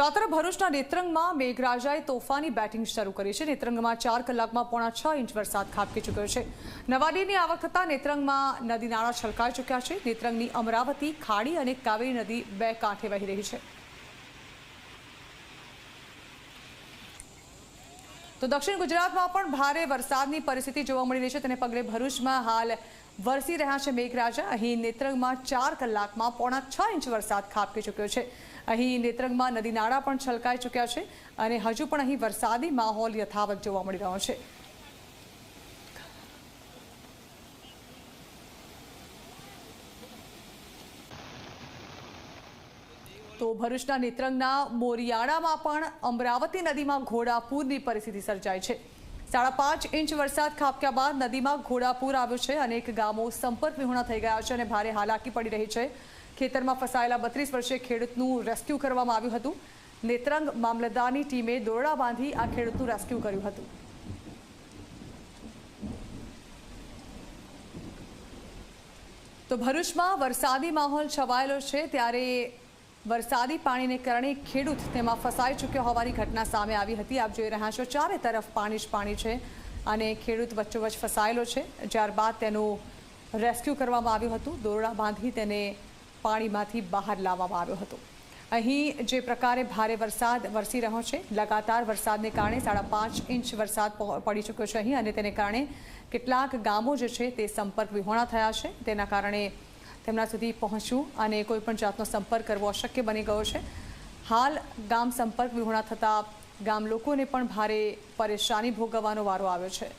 તો તરફ ભરૂચના નેત્રંગમાં મેઘરાજાએ તોફાની બેટિંગ શરૂ કરી છે. નેત્રંગમાં ચાર કલાકમાં પોણા છ ઇંચ વરસાદ ખાબકી ચૂક્યો છે. નવાડીની આવક થતાં નેત્રંગમાં નદી નાળા છલકાઈ ચૂક્યા છે. નેત્રંગની અમરાવતી, ખાડી અને કાવેરી નદી બે કાંઠે વહી રહી છે. તો દક્ષિણ ગુજરાતમાં પણ ભારે વરસાદની પરિસ્થિતિ જોવા મળી રહી છે. તેને પગલે ભરૂચમાં હાલ વરસી રહ્યા છે મેઘરાજા. અહીં નેત્રંગમાં ચાર કલાકમાં પોણા છ ઇંચ વરસાદ ખાબકી ચૂક્યો છે. અહીં નેત્રંગમાં નદી નાળા પણ છલકાઈ ચૂક્યા છે અને હજુ પણ અહીં વરસાદી માહોલ યથાવત જોવા મળી રહ્યો છે. તો ભરૂચના નેત્રંગના મોરિયાળામાં પણ અમરાવતી નદીમાં ઘોડાપૂરની પરિસ્થિતિ સર્જાઈ છે. સાડા પાંચ ઇંચ વરસાદ ખાબક્યા બાદ નદીમાં ઘોડાપૂર આવ્યું છે અનેક ગામો સંપર્ક વિહોણા થઈ ગયા છે અને ભારે હાલાકી પડી રહી છે. ખેતરમાં ફસાયેલા બત્રીસ વર્ષીય ખેડૂતનું રેસ્ક્યુ કરવામાં આવ્યું હતું. નેત્રંગ મામલતદારની ટીમે દોરડા બાંધી આ ખેડૂતનું રેસ્ક્યુ કર્યું હતું. તો ભરૂચમાં વરસાદી માહોલ છવાયેલો છે, ત્યારે વરસાદી પાણીને કારણે ખેડૂત તેમાં ફસાઈ ચૂક્યો હોવાની ઘટના સામે આવી હતી. આપ જોઈ રહ્યા છો, ચારે તરફ પાણી જ પાણી છે અને ખેડૂત વચ્ચોવચ્ચ ફસાયેલો છે. ત્યારબાદ તેનું રેસ્ક્યુ કરવામાં આવ્યું હતું. દોરડા બાંધી તેને પાણીમાંથી બહાર લાવવામાં આવ્યો હતો. અહીં જે પ્રકારે ભારે વરસાદ વરસી રહ્યો છે, લગાતાર વરસાદને કારણે સાડા પાંચ ઇંચ વરસાદ પડી ચૂક્યો છે અહીં અને તેને કારણે કેટલાક ગામો જે છે તે સંપર્ક વિહોણા થયા છે. તેના કારણે તેમના સુધી પહોંચવું અને કોઈપણ જાતનો સંપર્ક કરવો અશક્ય બની ગયો છે. હાલ ગામ સંપર્ક વિહોણા થતાં ગામ લોકોને પણ ભારે પરેશાની ભોગવવાનો વારો આવ્યો છે.